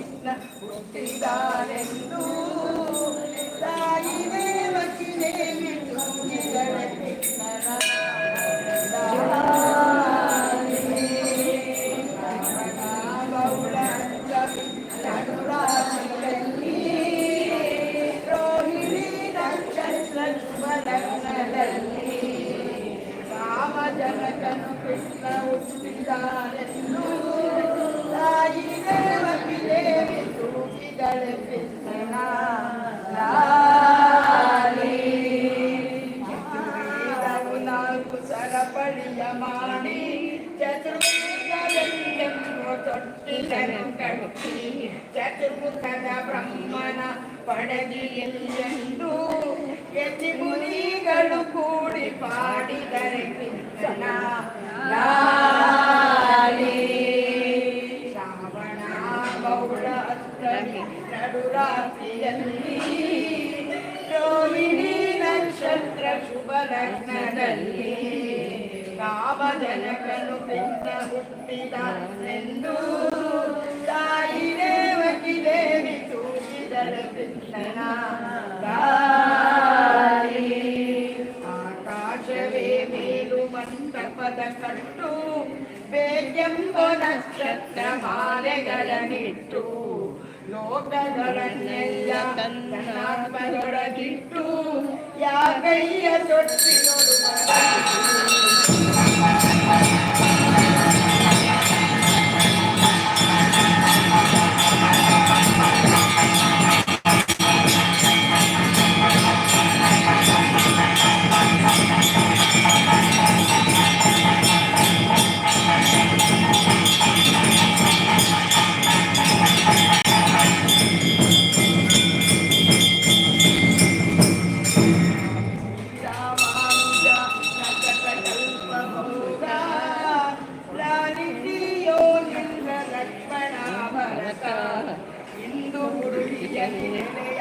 ಹುಟ್ಟಿನ ಹುಟ್ಟಿದಾರೆಂದು ತಾಯಿವೇ ವಚಿನೇ ತುಂಬಿದಳಕ್ಕೆ రామజనకను కృష్ణ ఉచితారెన్నూ ಚತುರ್ಮುಖದ ಬ್ರಹ್ಮನ ಪಡಗಿಯೆಲ್ಲೂ ಎತ್ತಿ ಮುನಿಗಳು ಕೂಡಿ ಪಾಡಿದರೆ ಕೃಷ್ಣ ನಡುರಾತ್ರಿಯಲ್ಲಿ ರೋಹಿಣಿ ನಕ್ಷತ್ರ ಶುಭ ಲಗ್ನದಲ್ಲಿ ಕಾಮಜನಕನು ಬೆನ್ನ ಹುಟ್ಟಿದ ಎಂದು ತಾಯಿ ದೇವಕಿ ದೇವಿ ತೂಗಿದರ ಕೃಷ್ಣನ ಆಕಾಶವೇ ಮೇಲು ಮಂಟಪದ ಕಟ್ಟು ಬೇಕೆಂಬ ನಕ್ಷತ್ರ ಮಾಲೆಗಳನ್ನಿಟ್ಟು ಲೋಕಗಳನ್ನೆಲ್ಲ ತನ್ನಾತ್ಮದೊಳಗಿಟ್ಟು ಯಾಗಯ್ಯ ತೊಟ್ಟಿನೊಡು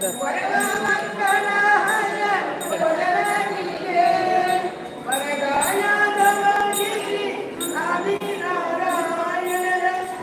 ¡Fuera!